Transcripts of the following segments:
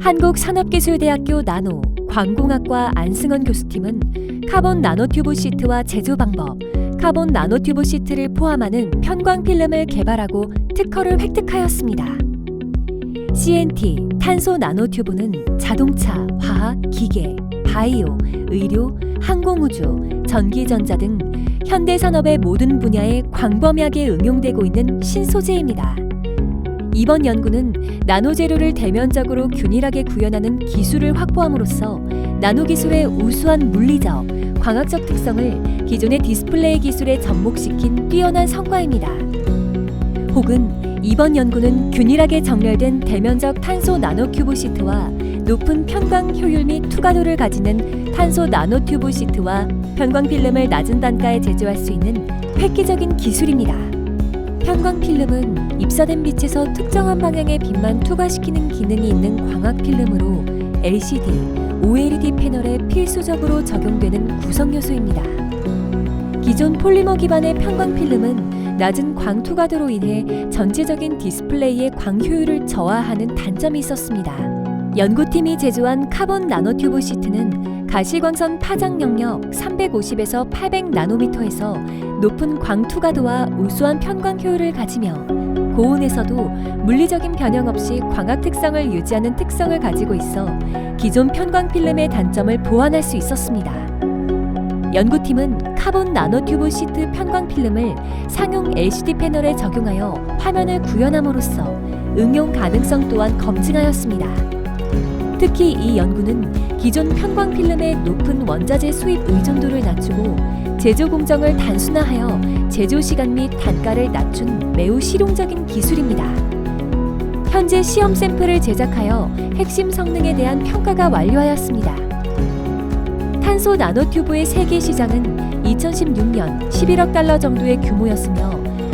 한국산업기술대학교 나노 광공학과 안승원 교수팀은 카본 나노튜브 시트와 제조 방법, 카본 나노튜브 시트를 포함하는 편광 필름을 개발하고 특허를 획득하였습니다. CNT 탄소 나노튜브는 자동차, 화학, 기계, 바이오, 의료, 항공우주, 전기전자 등 현대 산업의 모든 분야에 광범위하게 응용되고 있는 신소재입니다. 이번 연구는 나노 재료를 대면적으로 균일하게 구현하는 기술을 확보함으로써 나노 기술의 우수한 물리적, 광학적 특성을 기존의 디스플레이 기술에 접목시킨 뛰어난 성과입니다. 혹은 이번 연구는 균일하게 정렬된 대면적 탄소 나노큐브 시트와 높은 편광 효율 및 투과도를 가지는 탄소 나노튜브 시트와 편광 필름을 낮은 단가에 제조할 수 있는 획기적인 기술입니다. 편광 필름은 입사된 빛에서 특정한 방향의 빛만 투과시키는 기능이 있는 광학 필름으로 LCD, OLED 패널에 필수적으로 적용되는 구성 요소입니다. 기존 폴리머 기반의 편광 필름은 낮은 광 투과도로 인해 전체적인 디스플레이의 광 효율을 저하하는 단점이 있었습니다. 연구팀이 제조한 카본 나노튜브 시트는 가시광선 파장 영역 350에서 800 나노미터에서 높은 광 투과도와 우수한 편광 효율을 가지며 고온에서도 물리적인 변형 없이 광학 특성을 유지하는 특성을 가지고 있어 기존 편광 필름의 단점을 보완할 수 있었습니다. 연구팀은 카본 나노튜브 시트 편광 필름을 상용 LCD 패널에 적용하여 화면을 구현함으로써 응용 가능성 또한 검증하였습니다. 특히 이 연구는 기존 편광 필름의 높은 원자재 수입 의존도를 낮추고 제조 공정을 단순화하여 제조 시간 및 단가를 낮춘 매우 실용적인 기술입니다. 현재 시험 샘플을 제작하여 핵심 성능에 대한 평가가 완료하였습니다. 탄소 나노튜브의 세계 시장은 2016년 11억 달러 정도의 규모였으며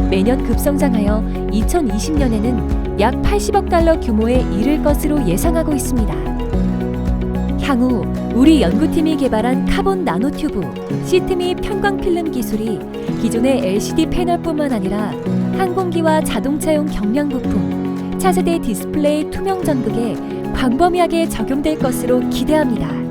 매년 급성장하여 2020년에는 약 80억 달러 규모에 이를 것으로 예상하고 있습니다. 향후 우리 연구팀이 개발한 카본 나노튜브, 시트 및 편광 필름 기술이 기존의 LCD 패널뿐만 아니라 항공기와 자동차용 경량 부품, 차세대 디스플레이 투명 전극에 광범위하게 적용될 것으로 기대합니다.